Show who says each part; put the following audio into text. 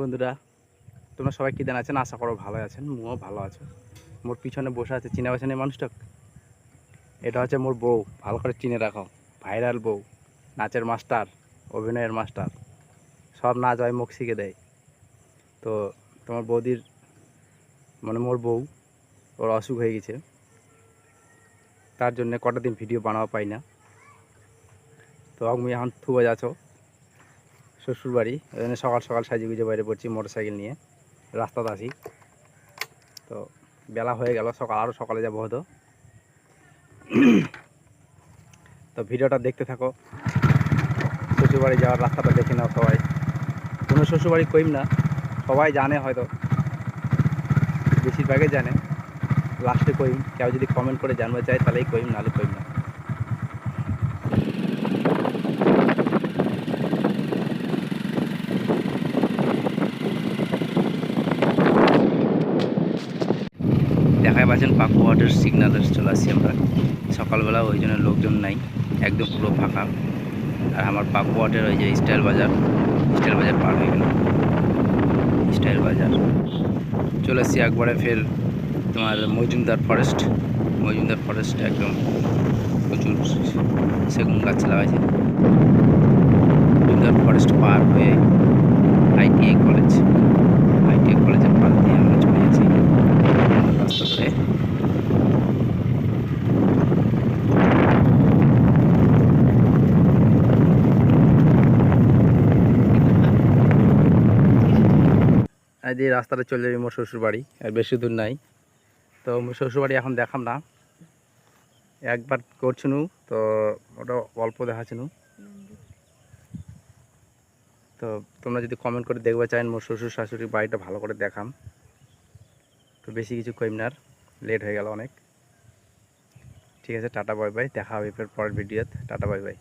Speaker 1: বন্ধুরা, তোমরা সবাই কী দেন আছেন আশা করো ভালো আছেন, মুও ভালো আছো। মোর পিছনে বসে আছে চিনে পাচ্ছেন এই মানুষটা। এটা হচ্ছে মোর বউ, ভালো করে চিনে রাখো। ভাইরাল বউ, নাচের মাস্টার, অভিনয়ের মাস্টার। সব নাচ হয় মুখ শিখে দেয়। তো তোমার বৌদির মানে মোর বউ, ওর অসুখ হয়ে গেছে। তার জন্য কটা দিন ভিডিও বানাও পাই না। তো আমি এখন থুয়ে যাচ্ছ। শ্বশুর বাড়ি ওই জন্য সকাল সকাল সাজিয়ে গুজে বাইরে পড়ছি মোটর সাইকেল নিয়ে, রাস্তাতে আসি তো বেলা হয়ে গেল, সকাল আরও সকালে যাব হতো তো ভিডিওটা দেখতে থাকো। শ্বশুরবাড়ি যাওয়ার রাস্তাটা দেখে নাও সবাই। কোনো শ্বশুরবাড়ি কইম না, সবাই জানে হয়তো। বেশিরভাগই জানে। লাস্টে কইম কেউ যদি কমেন্ট করে জানতে চায় তাহলেই কইম নাহলে কইম না। পাচ্ছেন পাকু ওয়াটার সিগনালে চলে আসছি আমরা। সকালবেলা ওই জন্য লোকজন নাই, একদম পুরো ফাঁকা। আর আমার পাকু ওয়াটার ওই যে স্টাইল বাজার স্টাইল বাজার পার হয়ে গেল। স্টাইল বাজার। চলে আসছি একবারে ফের তোমার মজুমদার ফরেস্ট মজুমদার ফরেস্ট একদম প্রচুর সেগুন গাছ লাগাইছে। মজুমদার ফরেস্ট পার হয়ে আইটিআই কলেজ আইটিআই কলেজের পাশ দিয়ে আমরা চলে যাচ্ছি রাস্তা ধরে আর দিয়ে রাস্তাটা চলে যাবে মোর শ্বশুর বাড়ি আর বেশি দূর নাই। তো মোর শ্বশুর বাড়ি এখন দেখাম না। একবার করছিনু, তো ওটা অল্প দেখাচ্ছিনু তো তোমরা যদি কমেন্ট করে দেখবে চান মোর শ্বশুর শাশুড়ির বাড়িটা ভালো করে দেখাম। তো বেশি কিছু কইম না আর লেট হয়ে গেল অনেক। ঠিক আছে, টাটা বাই বাই দেখা হবে পরের ভিডিওতে টাটা বাই বাই